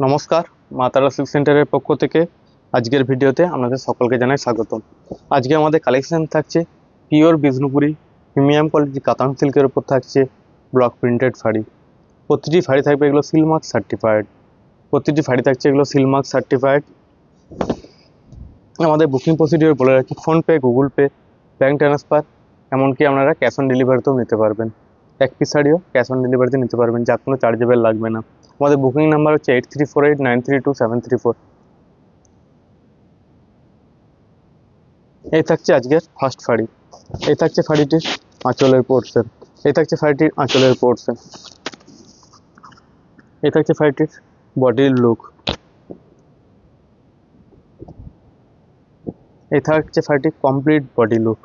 নমস্কার, মা তারা সিল্ক সেন্টারের পক্ষ থেকে আজকের ভিডিওতে আপনাদের সকলকে জানাই স্বাগতম। আজকে আমাদের কালেকশন থাকছে পিওর বিষ্ণুপুরি প্রিমিয়াম কোয়ালিটি কাতান সিল্কের উপর থাকছে ব্লক প্রিন্টেড শাড়ি। প্রতিটি শাড়ি থাকবে এগুলো সিলমার্ক সার্টিফাইড প্রতিটি শাড়ি থাকছে এগুলো সিলমার্ক সার্টিফাইড আমাদের বুকিং প্রসিডিওর বলে রাখি PhonePe Google Pay bank transfer এমনকি আপনারা ক্যাশ অন ডেলিভারিতেও নিতে পারবেন। এক পিস শাড়িও ক্যাশ অন ডেলিভারিতে নিতে পারবেন যা কোনো চার্জেবল লাগবে না। আমাদের বুকিং নাম্বার হচ্ছে eight three four eight nine three two seven three four এই থাকছে আজকের ফার্স্ট শাড়ি এই থাকছে শাড়িটির আঁচলের পোর্শন এই থাকছে শাড়িটির আঁচলের পোর্শন এই থাকছে শাড়িটির বডির লুক এই থাকছে শাড়িটির কমপ্লিট বডি লুক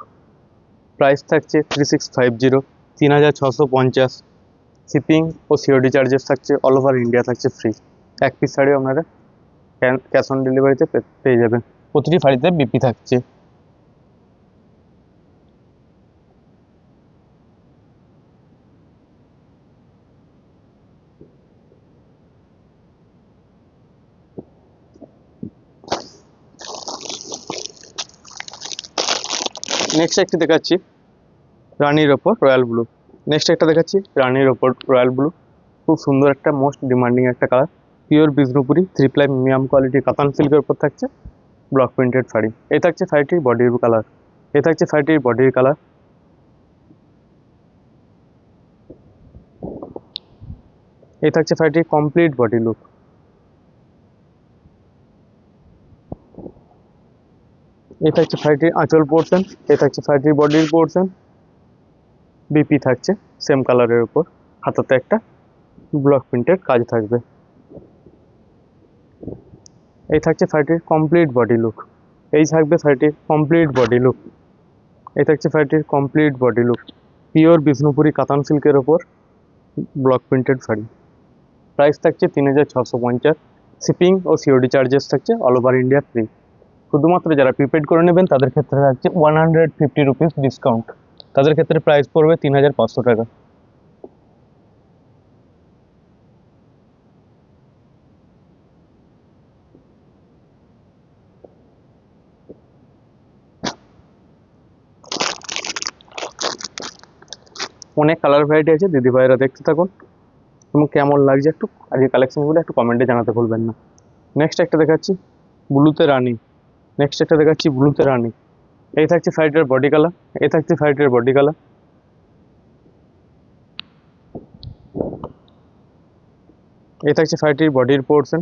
প্রাইস থাকছে থ্রি সিক্স ফাইভ জিরো তিন হাজার ছশো পঞ্চাশ। শিপিং ও সিওডি চার্জেস থাকছে অল ওভার ইন্ডিয়া থাকছে ফ্রি এক পিস শাড়ি আপনারা ক্যাশ অন ডেলিভারিতে পেয়ে যাবেন। প্রতিটি শাড়িতে বিপি থাকছে। নেক্সট একটি দেখাচ্ছি। রানির ওপর রয়্যাল ব্লু নেক্সট একটা দেখাচ্ছি, রানির ওপর রয়্যাল ব্লু খুব সুন্দর একটা মোস্ট ডিমান্ডিং একটা colour pure Bishnupuri three ply medium quality কাতান সিল্কের উপর থাকছে ব্লক প্রিন্টেড শাড়ি। এই থাকছে শাড়িটির বডির কালার এই থাকছে শাড়িটির বডির কালার এই থাকছে শাড়িটির কমপ্লিট বডি লুক এই থাকছে শাড়িটির আঁচল পোর্শন এই থাকছে শাড়িটির বডির পোর্শন বিপি থাকছে সেম কালারের উপর। হাতাতে একটা ব্লক প্রিন্টের কাজ থাকবে। এই থাকছে শাড়িটির কমপ্লিট বডি লুক এই থাকবে শাড়িটির কমপ্লিট বডি লুক এই থাকছে শাড়িটির complete body look pure Bishnupuri কাতান সিল্কের ওপর ব্লক প্রিন্টেড শাড়ি। প্রাইস থাকছে তিন হাজার ছশো পঞ্চাশ। শিপিং ও সিওডি চার্জেস থাকছে অল ওভার ইন্ডিয়া ফ্রি শুধুমাত্র যারা প্রিপেড করে নেবেন, তাদের ক্ষেত্রে থাকছে one hundred fifty rupees discount তাদের ক্ষেত্রে প্রাইস পড়বে তিন হাজার পাঁচশো টাকা। অনেক কালার ভ্যারাইটি আছে, দিদি ভাইরা দেখতে থাকুন। এবং কেমন লাগছে একটু, আজকে কালেকশনগুলো একটু কমেন্টে জানাতে ভুলবেন না। নেক্সট একটা দেখাচ্ছি ব্লুতে রানি। নেক্সট একটা দেখাচ্ছি ব্লুতে রানি। এই থাকছে ফাইটের বডি কালার এই থাকছে ফাইটের বডি কালার এই থাকছে ফাইটির বডির পোর্শন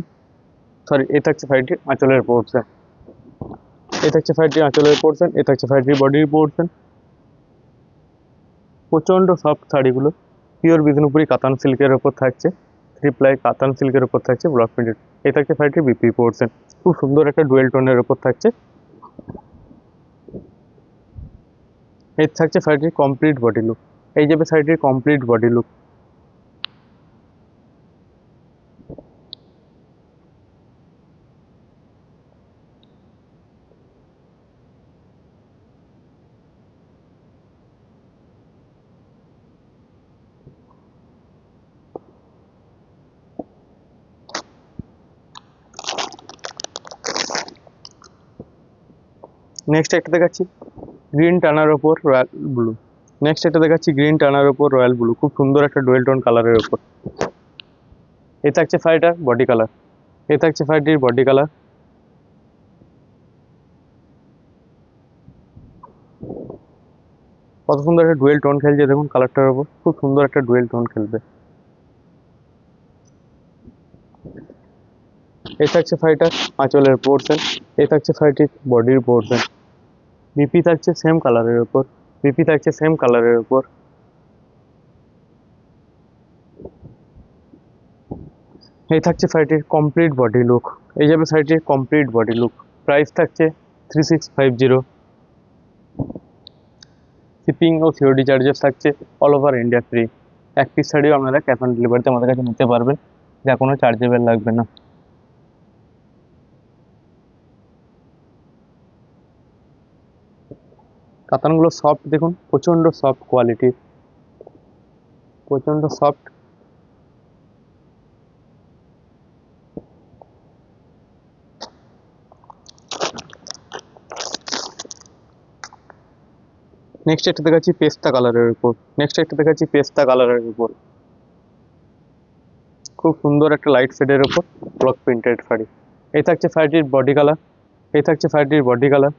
সরি এই থাকছে ফাইটির আঁচলের পোর্শন এই থাকছে ফাইটির আঁচলের পোর্শন এই থাকছে ফাইটির বডির পোর্শন প্রচণ্ড সফট শাড়িগুলো পিওর বিষ্ণুপুরি কাতান সিল্কের ওপর থাকছে থ্রি প্লাই কাতান সিল্কের ওপর থাকছে ব্লক প্রিন্টেড এই থাকছে শাড়িটির বিপি পোর্শন খুব সুন্দর একটা ডুয়েল টোনের ওপর থাকছে। এই থাকছে শাড়িটির কমপ্লিট বডি লুক এই যাবে শাড়িটির কমপ্লিট বডি লুক নেক্সট একটা দেখাচ্ছি। গ্রিন টানার ওপর রয়্যাল ব্লু নেক্সট এটা দেখাচ্ছি গ্রিন টানার ওপর রয়্যাল ব্লু খুব সুন্দর একটা ডুয়েল টোন কালারের ওপর এ থাকছে ফাইটার বডি কালার এ থাকছে ফাইটির বডি কালার কত সুন্দর একটা ডুয়েল টোন খেলছে দেখুন কালারটার ওপর খুব সুন্দর একটা ডুয়েল টোন খেলবে। এ থাকছে ফাইটার আঁচলের পোর্শন এ থাকছে ফাইটির বডির পোর্শন বিপি থাকছে সেম কালারের উপর। বিপি থাকছে সেম কালারের উপর। এই থাকছে শাড়িটির কমপ্লিট বডি লুক এই যাবে শাড়িটির কমপ্লিট বডি লুক প্রাইস থাকছে three six five zero shipping ও সিওডি চার্জেস থাকছে অল ওভার ইন্ডিয়া ফ্রি এক পিস শাড়িও আপনারা ক্যাশ অন ডেলিভারিতে আমাদের কাছে নিতে পারবেন। যা কোনো চার্জেবল লাগবে না। কাতানগুলো সফট দেখুন, প্রচণ্ড সফট কোয়ালিটির প্রচণ্ড সফট নেক্সট একটা দেখাচ্ছি পেস্তা কালারের উপর। নেক্সট একটা দেখাচ্ছি পেস্তা কালারের উপর। খুব সুন্দর একটা লাইট শেডের উপর ব্লক প্রিন্টেড শাড়ি। এই থাকছে শাড়িটির বডি কালার এই থাকছে শাড়িটির বডি কালার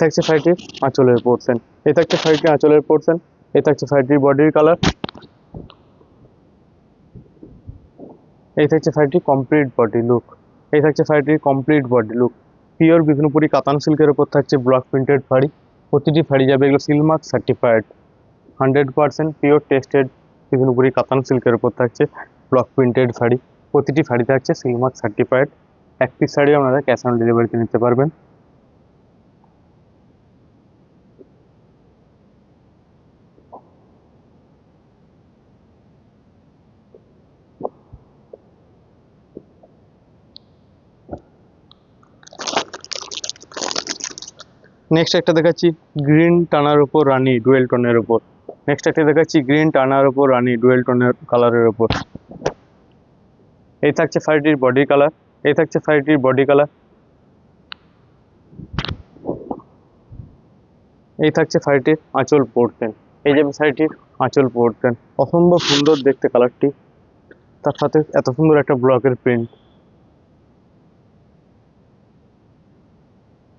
থাকছে শাড়িটির আঁচলের পোর্শন এই থাকছে শাড়িটির আঁচলের পোর্শন এই থাকছে শাড়িটির বডির কালার এই থাকছে শাড়িটির কমপ্লিট বডি লুক এই থাকছে শাড়িটির complete body look pure Bishnupuri কাতান সিল্কের ওপর থাকছে ব্লক প্রিন্টেড শাড়ি। প্রতিটি শাড়ি যাবে এগুলো silk mark certified hundred percent pure tested Bishnupuri কাতান সিল্কের ওপর থাকছে ব্লক প্রিন্টেড শাড়ি। প্রতিটি শাড়ি থাকছে সিলমার্ক সার্টিফাইড এক পিস শাড়ি আপনারা ক্যাশ অন ডেলিভারিতে নিতে পারবেন। নেক্সট একটা দেখাচ্ছি গ্রিন টানার উপর রানী, ডুয়েল টোনের উপর। নেক্সট একটা দেখাচ্ছি গ্রিন টানার উপর রানী, ডুয়েল টোনের কালারের উপর। এই থাকছে শাড়িটির বডি কালার, এই থাকছে শাড়িটির বডি কালার। এই থাকছে শাড়িটির আঁচল পরতেন এই যে শাড়িটির আঁচল পরতেন অসম্ভব সুন্দর দেখতে কালারটি। তার সাথে এত সুন্দর একটা ব্লকের প্রিন্ট।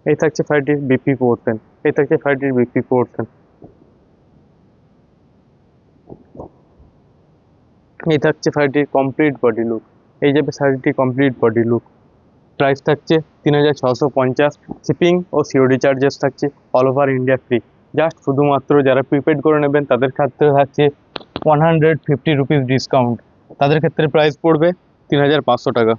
এই থাকছে শাড়িটির বিপি পোর্শন এই থাকছে শাড়িটির বিপি পোর্শন এই থাকছে শাড়িটির কমপ্লিট বডি লুক এই যাবে শাড়িটির কমপ্লিট বডি লুক প্রাইস থাকছে তিন হাজার ছশো পঞ্চাশ শিপিং ও সিওডি চার্জেস থাকছে all over India free just শুধুমাত্র যারা প্রিপেড করে নেবেন, তাদের ক্ষেত্রে থাকছে one hundred fifty rupees discount তাদের ক্ষেত্রে প্রাইস পড়বে তিন হাজার পাঁচশো টাকা।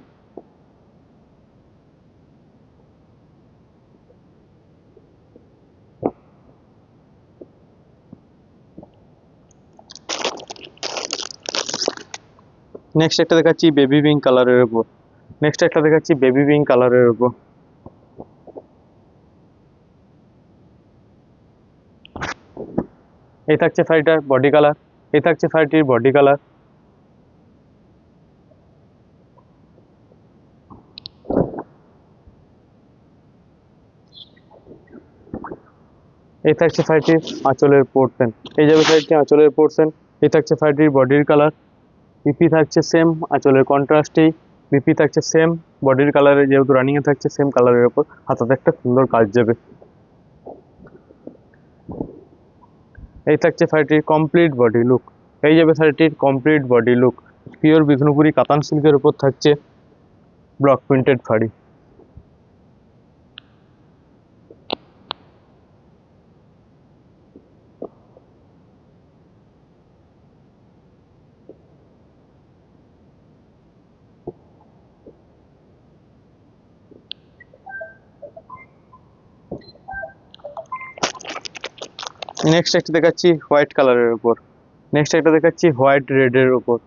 নেক্সট একটা দেখাচ্ছি বেবি পিঙ্ক কালারের উপর। নেক্সট একটা দেখাচ্ছি বেবি পিঙ্ক কালারের উপর। এই থাকছে শাড়িটার বডি কালার এই থাকছে শাড়িটির বডি কালার এই থাকছে শাড়িটির আঁচলের পোর্শন এই যাবে শাড়িটি আঁচলের পোর্শন এই থাকছে শাড়িটির বডির কালার বিপি থাকছে সেম আঁচলের কন্ট্রাস্টেই পিপি থাকছে সেম বডির কালারে যেহেতু রানিংয়ে থাকছে সেম কালারের ওপর হাতাতে একটা সুন্দর কাজ যাবে। এই থাকছে শাড়িটির কমপ্লিট বডি লুক এই যাবে শাড়িটির complete body look pure Bishnupuri কাতান সিল্কের উপর থাকছে ব্লক প্রিন্টেড শাড়ি। নেক্সট একটা দেখাচ্ছি হোয়াইট কালারের উপর। নেক্সট একটা দেখাচ্ছি হোয়াইট রেডের উপর।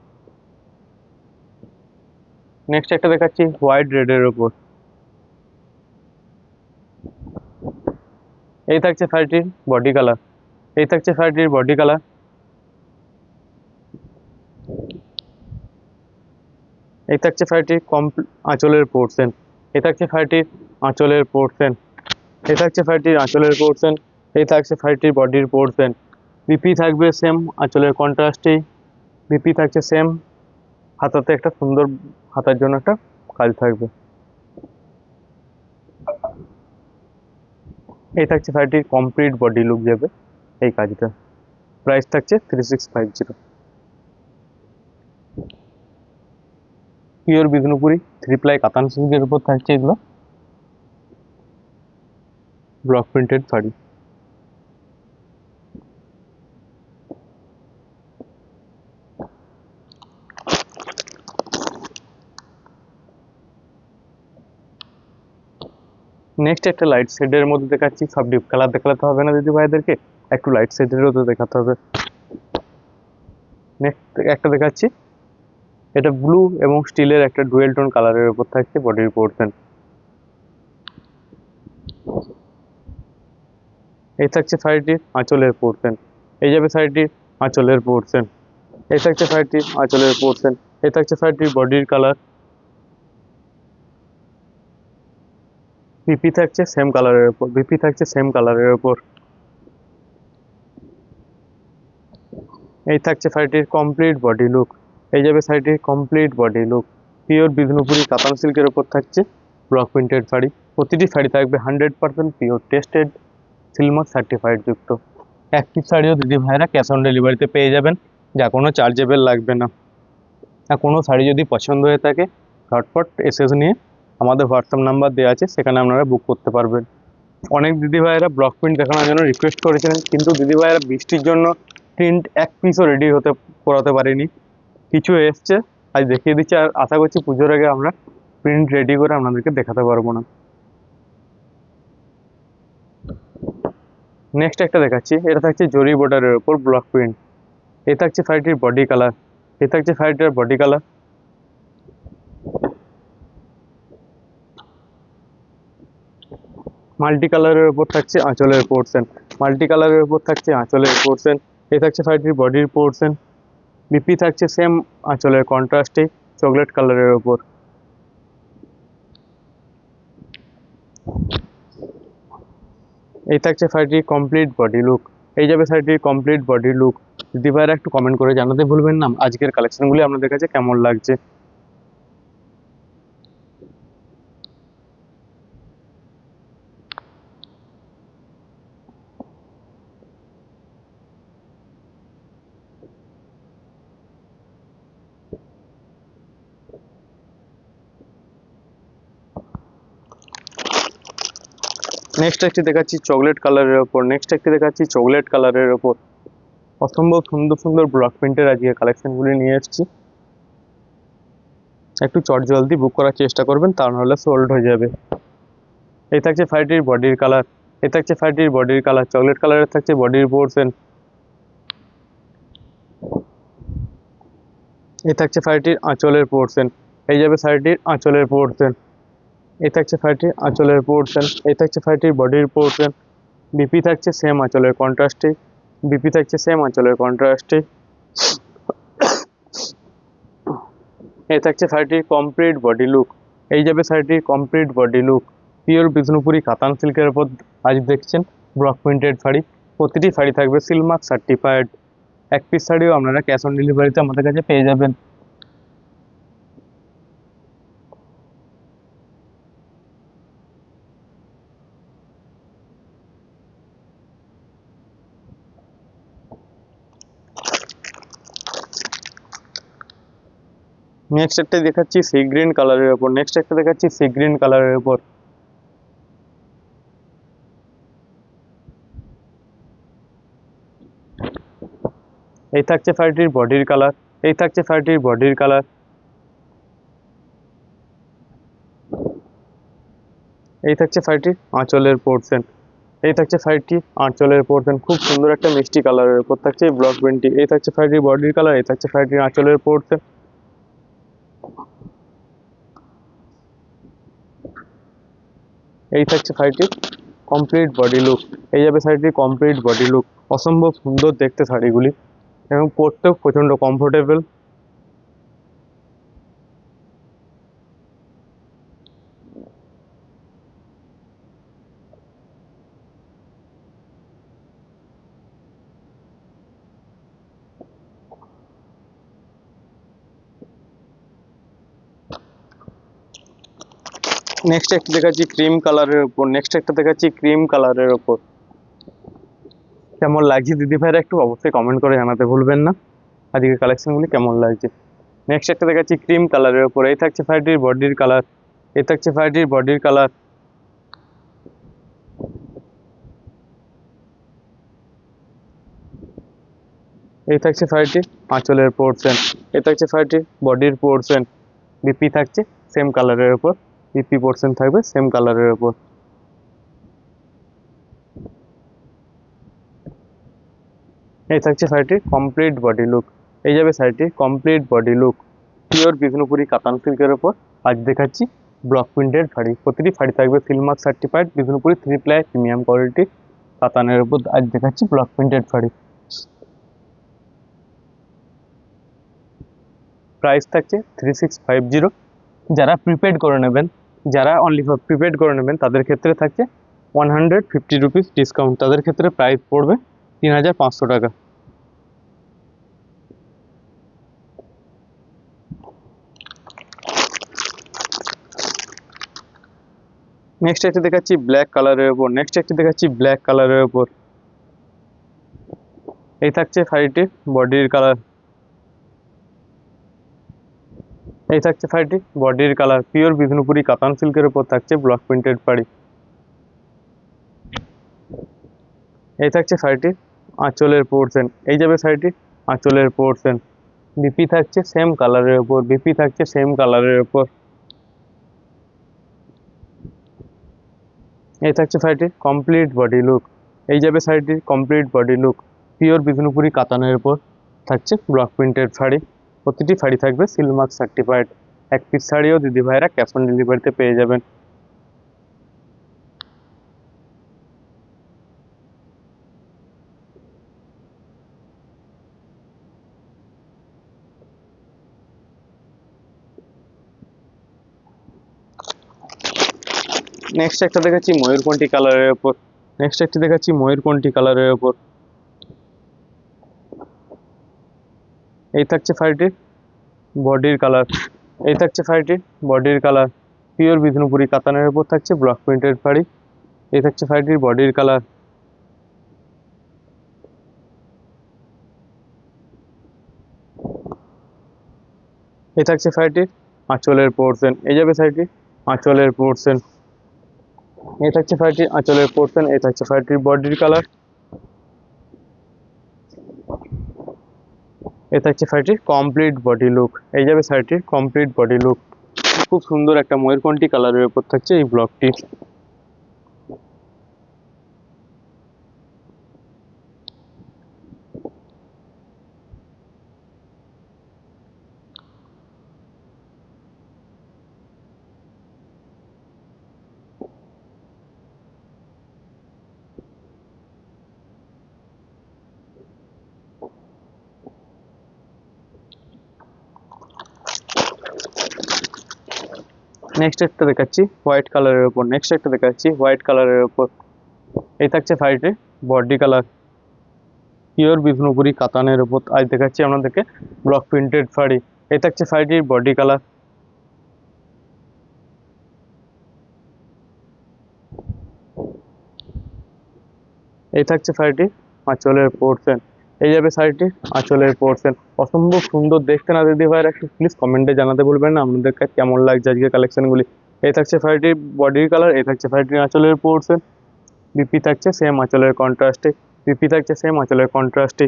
নেক্সট একটা দেখাচ্ছি হোয়াইট রেডের উপর। এই থাকছে শাড়িটির বডি কালার এই থাকছে শাড়িটির বডি কালার এই থাকছে শাড়িটির কমপ্ল আঁচলের পোর্শন এই থাকছে শাড়িটির আঁচলের পোর্শন এই থাকছে শাড়িটির আঁচলের পোর্শন এই থাকছে শাড়িটির বডির পোর্শন বিপি থাকবে সেম আঁচলের কন্ট্রাস্টেই বিপি থাকছে সেম হাতাতে একটা সুন্দর, হাতার জন্য একটা কাজ থাকবে। এই থাকছে শাড়িটির কমপ্লিট বডি লুক যাবে, এই কাজটা। প্রাইস থাকছে three six five zero pure Bishnupuri three ply কাতান সিল্কের উপর থাকছে এগুলো। Block printed sari. নেক্সট একটা লাইট শেডের মধ্যে দেখাচ্ছি, সব ডিপ কালার দেখাতে হবে না দিদি ভাইদেরকে, একটু লাইট শেডেরও তো দেখাতে হবে। নেক্সট একটা দেখাচ্ছি, এটা ব্লু এবং স্টিলের একটা ডুয়েল টোন কালারের উপর থাকছে বডির পোর্শন এই থাকছে শাড়িটির আঁচলের পোর্শন এই যাবে শাড়িটির আঁচলের পোর্শন এই থাকছে শাড়িটির আঁচলের পোর্শন এই থাকছে শাড়িটির বডির কালার বিপি থাকছে সেম কালারের উপর বিপি থাকছে সেম কালারের উপর। এই থাকছে শাড়িটির কমপ্লিট বডি লুক এই যাবে শাড়িটির complete body look pure Bishnupuri কাতান সিল্কের ওপর থাকছে ব্লক প্রিন্টেড শাড়ি। প্রতিটি শাড়ি থাকবে hundred percent pure tested silk mark certified যুক্ত। এক পিস শাড়িও দিদি ভাইরা ক্যাশ অন ডেলিভারিতে পেয়ে যাবেন, যা কোনো চার্জেবল লাগবে না। আর কোনো শাড়ি যদি পছন্দ হয়ে থাকে, ঝটপট এসএস নিয়ে আমাদের হোয়াটসঅ্যাপ নাম্বার দেওয়া আছে, সেখানে আপনারা বুক করতে পারবেন। অনেক দিদি ভাইয়েরা ব্লক প্রিন্ট দেখানোর জন্য রিকোয়েস্ট করেছিলেন, কিন্তু দিদি ভাইয়েরা বৃষ্টির জন্য প্রিন্ট এক পিসও রেডি হতে, করাতে পারিনি। কিছু এসছে, আজ দেখিয়ে দিচ্ছি, আর আশা করছি পুজোর আগে আমরা প্রিন্ট রেডি করে আপনাদেরকে দেখাতে পারব না। নেক্সট একটা দেখাচ্ছি, এটা থাকছে জরি বর্ডারের ওপর ব্লক প্রিন্ট এ থাকছে শাড়িটির বডি কালার এ থাকছে শাড়িটার বডি কালার মাল্টি কালারের উপর থাকছে আঁচলের পোর্শন মাল্টি কালারের উপর থাকছে আঁচলের পোর্শন এ থাকছে শাড়িটির বডির পোর্শন বিপি থাকছে সেম আঁচলের কন্ট্রাস্টে চকলেট কালারের উপর। এই থাকছে শাড়িটির কমপ্লিট বডি লুক এই যাবে শাড়িটির কমপ্লিট বডি লুক ভাইরা একটু কমেন্ট করে জানাতে ভুলবেন না, আজকের কালেকশনগুলি আপনাদের কাছে কেমন লাগছে? নেক্সট একটি দেখাচ্ছি চকলেট কালারের ওপর। নেক্সট একটি দেখাচ্ছি চকলেট কালারের ওপর। অসম্ভব সুন্দর সুন্দর ব্লক প্রিন্টের আজকে কালেকশনগুলি নিয়ে এসেছি। একটু চট জলদি বুক করার চেষ্টা করবেন, তা নাহলে সোল্ড হয়ে যাবে। এই থাকছে ফাইটির বডির কালার এই থাকছে ফাইটির বডির কালার চকলেট কালারের থাকছে বডির পোর্শন এই থাকছে ফাইটির আঁচলের পোর্শন এই যাবে শাড়িটির আঁচলের পোর্শন এই থাকছে ফাইটির আঁচলের পোর্শন এই থাকছে ফাইটির বডির পোর্শন বিপি থাকছে সেম আঁচলের কন্ট্রাস্টে বিপি থাকছে সেম আঁচলের কন্ট্রাস্টে এই থাকছে শাড়িটির কমপ্লিট বডি লুক এই যাবে শাড়িটির complete body look pure Bishnupuri কাতান সিল্কের ওপর আজ দেখছেন ব্লক প্রিন্টেড শাড়ি, প্রতিটি শাড়ি থাকবে সিলমার্ক সার্টিফাইড এক পিস শাড়িও আপনারা ক্যাশ অন ডেলিভারিতে আমাদের কাছে পেয়ে যাবেন। নেক্সট একটা দেখাচ্ছি সি গ্রিন কালারের ওপর নেক্সট একটা দেখাচ্ছি সি গ্রিন কালারের ওপর এই থাকছে শাড়িটির বডির কালার এই থাকছে শাড়িটির বডির কালার এই থাকছে শাড়িটির আঁচলের পোর্শন এই থাকছে শাড়িটি আঁচলের পোর্শন খুব সুন্দর একটা মিষ্টি কালারের উপর থাকছে ব্লক প্রিন্টটি এই থাকছে শাড়িটির বডির কালার এই থাকছে শাড়িটির আঁচলের পোর্শন এই থাকছে শাড়িটির কমপ্লিট বডি লুক এই যাবে শাড়িটির কমপ্লিট বডি লুক অসম্ভব সুন্দর দেখতে শাড়িগুলি। এবং পরতেও প্রচণ্ড কমফোর্টেবল নেক্সট একটা দেখাচ্ছি ক্রিম কালারের উপর নেক্সট একটা দেখাচ্ছি ক্রিম কালারের উপর। কেমন লাগছে দিদি ভাইরা একটু অবশ্যই কমেন্ট করে জানাতে ভুলবেন না। আজকে কালেকশনগুলি কেমন লাগছে? নেক্সট একটা দেখাচ্ছি ক্রিম কালারের উপর, এই থাকছে ফাইটির বডির কালার এই থাকছে ফাইটির বডির কালার এই থাকছে ফাইটির আঁচলের পোর্শন এই থাকছে ফাইটির বডির পোর্শন বিপি থাকছে সেম কালারের উপর। বিপি পার্সেন্ট থাকবে সেম কালারের উপর। এই থাকছে শাড়িটির কমপ্লিট বডি লুক এই যাবে শাড়িটির complete body look pure Bishnupuri katan সিল্কের ওপর আজ দেখাচ্ছি ব্লক প্রিন্টেড শাড়ি। প্রতিটি শাড়ি থাকবে silk mark certified Bishnupuri three ply premium quality কাতানের ওপর আজ দেখাচ্ছি ব্লক প্রিন্টেড শাড়ি। প্রাইস থাকছে থ্রি সিক্স ফাইভ জিরো যারা প্রিপেড করে নেবেন যারা অনলি ফর প্রিপেড করে নেবেন, তাদের ক্ষেত্রে থাকছে one hundred fifty rupees discount তাদের ক্ষেত্রে প্রাইস পড়বে তিন হাজার পাঁচশো টাকা। নেক্সট একটি দেখাচ্ছি ব্ল্যাক কালারের ওপর নেক্সট একটি দেখাচ্ছি ব্ল্যাক কালারের ওপর এই থাকছে শাড়িটির বডির কালার এই থাকছে শাড়িটি বডির কালার পিওর বিষ্ণুপুরি কাতান সিল্কের উপর থাকছে ব্লক প্রিন্টেড শাড়ি এই থাকছে শাড়িটি আঁচলের পোর্শন এই যাবে শাড়িটি আঁচলের পোর্শন বিপি থাকছে সেম কালারের উপর বিপি থাকছে সেম কালারের উপর। এই থাকছে শাড়িটির কমপ্লিট বডি লুক এই যাবে শাড়িটির complete body look pure Bishnupuri কাতানের উপর থাকছে ব্লক প্রিন্টেড শাড়ি। প্রতিটি শাড়ি থাকবে সিলমার্ক সার্টিফাইড এক পিস শাড়িও দিদি ভাইরা ক্যাশ অন ডেলিভারিতে পেয়ে যাবেন। নেক্সট একটা দেখাচ্ছি ময়ূরকণ্ঠী কালারের ওপর। নেক্সট একটা দেখাচ্ছি ময়ূরকণ্ঠী কালারের ওপর। এই থাকছে শাড়িটির বডির কালার। এই থাকছে শাড়িটির বডির কালার। পিওর বিষ্ণুপুরি কাতানের উপর থাকছে ব্লক প্রিন্টেড শাড়ি এই থাকছে শাড়িটির বডির কালার। এই থাকছে শাড়িটির আঁচলের পোর্শন এই যাবে শাড়িটি আঁচলের পোর্শন এই থাকছে শাড়িটির আঁচলের পোর্শন এই থাকছে শাড়িটির বডির কালার। এ থাকছে শাড়িটির কমপ্লিট বডি লুক এই যাবে শাড়িটির কমপ্লিট বডি লুক খুব সুন্দর একটা ময়ূরকণ্ঠী কালারের উপর থাকছে এই ব্লকটি নেক্সট একটা দেখাচ্ছি হোয়াইট কালারের উপর। নেক্সট একটা দেখাচ্ছি হোয়াইট কালারের উপর। এই থাকছে শাড়িটি বডি কালার পিওর বিষ্ণুপুরি কাতানের উপর। আজ দেখাচ্ছি আপনাদেরকে ব্লক প্রিন্টেড শাড়ি। এই থাকছে শাড়িটির বডি কালার এই থাকছে শাড়িটি আঁচলের পোর্শন এই যাবে শাড়িটি। আঁচলের পোর্শন অসম্ভব সুন্দর দেখতে না দিদি ভাইয়ের, একটু প্লিজ কমেন্টে জানাতে বলবেন না। আপনাদের কাছে কেমন লাগছে আজকে কালেকশনগুলি এই থাকছে শাড়িটির বডির কালার এই থাকছে শাড়িটির আঁচলের পোর্শন বিপি থাকছে সেম আঁচলের কন্ট্রাস্টে বিপি থাকছে সেম আঁচলের কন্ট্রাস্টে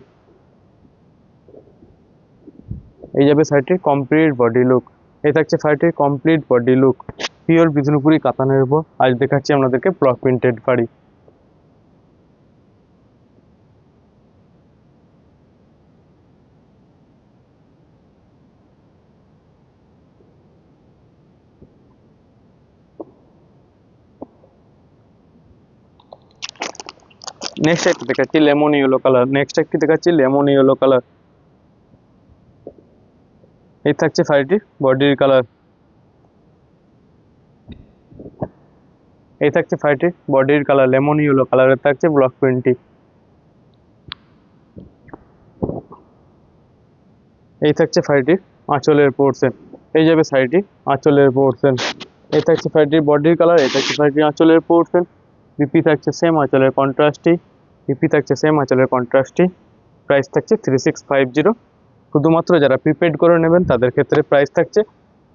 এই যাবে শাড়িটির কমপ্লিট বডি লুক এই থাকছে শাড়িটির complete body look pure Bishnupuri কাতানের উপর। আজ দেখাচ্ছি আপনাদেরকে ব্লক প্রিন্টেড শাড়ি। নেক্সট একটি দেখাচ্ছি লেমন ইয়েলো কালার নেক্সট একটি দেখাচ্ছি লেমন ইয়েলো কালার এই থাকছে শাড়িটির বডির কালার এই থাকছে শাড়িটির বডির কালার লেমন ইয়েলো কালারের থাকছে ব্লক প্রিন্টটি এই থাকছে শাড়িটির আঁচলের পোর্শন এই যাবে শাড়িটি আঁচলের পোর্শন এই থাকছে শাড়িটির বডির কালার এই থাকছে শাড়িটির আঁচলের পোর্শন বিপি থাকছে সেম আঁচলের কন্ট্রাস্টই বিপি থাকছে সেম আঁচলের কন্ট্রাস্টই প্রাইস থাকছে থ্রি সিক্স ফাইভ জিরো শুধুমাত্র যারা প্রিপেড করে নেবেন, তাদের ক্ষেত্রে প্রাইস থাকছে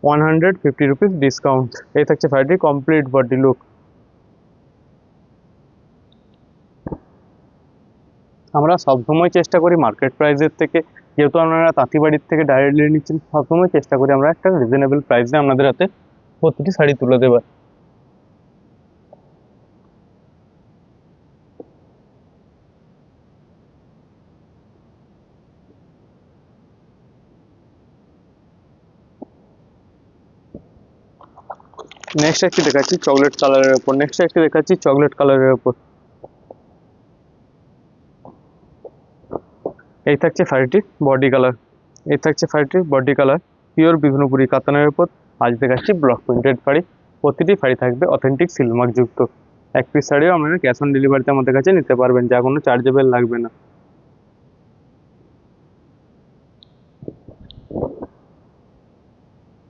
one hundred fifty rupees discount এই থাকছে শাড়িটির কমপ্লিট বডি লুক আমরা সবসময় চেষ্টা করি মার্কেট প্রাইসের থেকে। যেহেতু আপনারা তাঁতিবাড়ির থেকে ডাইরেক্টলি নিচ্ছেন, সবসময় চেষ্টা করি আমরা একটা রিজনেবল প্রাইসে আপনাদের হাতে প্রতিটি শাড়ি তুলে দেবার। নেক্সট একটি দেখাচ্ছি চকলেট কালারের উপর। নেক্সট একটি দেখাচ্ছি চকলেট কালারের উপর। এই থাকছে শাড়িটির বডি কালার এই থাকছে শাড়িটির বডি কালার পিওর বিষ্ণুপুরি কাতানের উপর। আজ দেখাচ্ছি ব্লক প্রিন্টেড শাড়ি। প্রতিটি শাড়ি থাকবে অথেন্টিক সিলমার্ক যুক্ত। এক পিস শাড়িও আপনারা ক্যাশ অন ডেলিভারিতে আমাদের কাছে নিতে পারবেন, যা কোনো চার্জেবেল লাগবে না।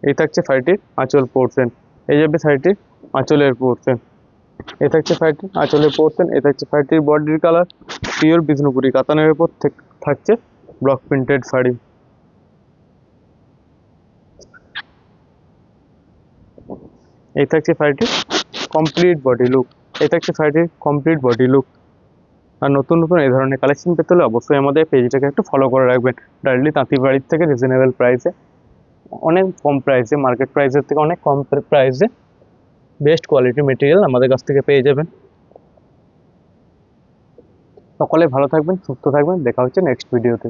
এই থাকছে শাড়িটির আঁচল পোর্শন এই যাবে শাড়িটির আঁচলের পোর্শন এ থাকছে শাড়িটির আঁচলের পোর্শন এ থাকছে শাড়িটির বডির কালার পিওর বিষ্ণুপুরি, কাতানের উপর থেক- থাকছে ব্লক প্রিন্টেড শাড়ি। এই থাকছে শাড়িটির কমপ্লিট বডি লুক এই থাকছে শাড়িটির কমপ্লিট বডি লুক আর নতুন নতুন এই ধরনের কালেকশন পেতে হলে অবশ্যই আমাদের পেজটাকে একটু ফলো করে রাখবেন। ডাইরেক্টলি তাঁতি বাড়ির থেকে রিজনেবল প্রাইসে অনেক কম প্রাইসে মার্কেট প্রাইসের থেকে অনেক কম প্রাইসে বেস্ট কোয়ালিটির মেটেরিয়াল আমাদের কাছ থেকে পেয়ে যাবেন। সকলে ভালো থাকবেন, সুস্থ থাকবেন, দেখা হচ্ছে নেক্সট ভিডিওতে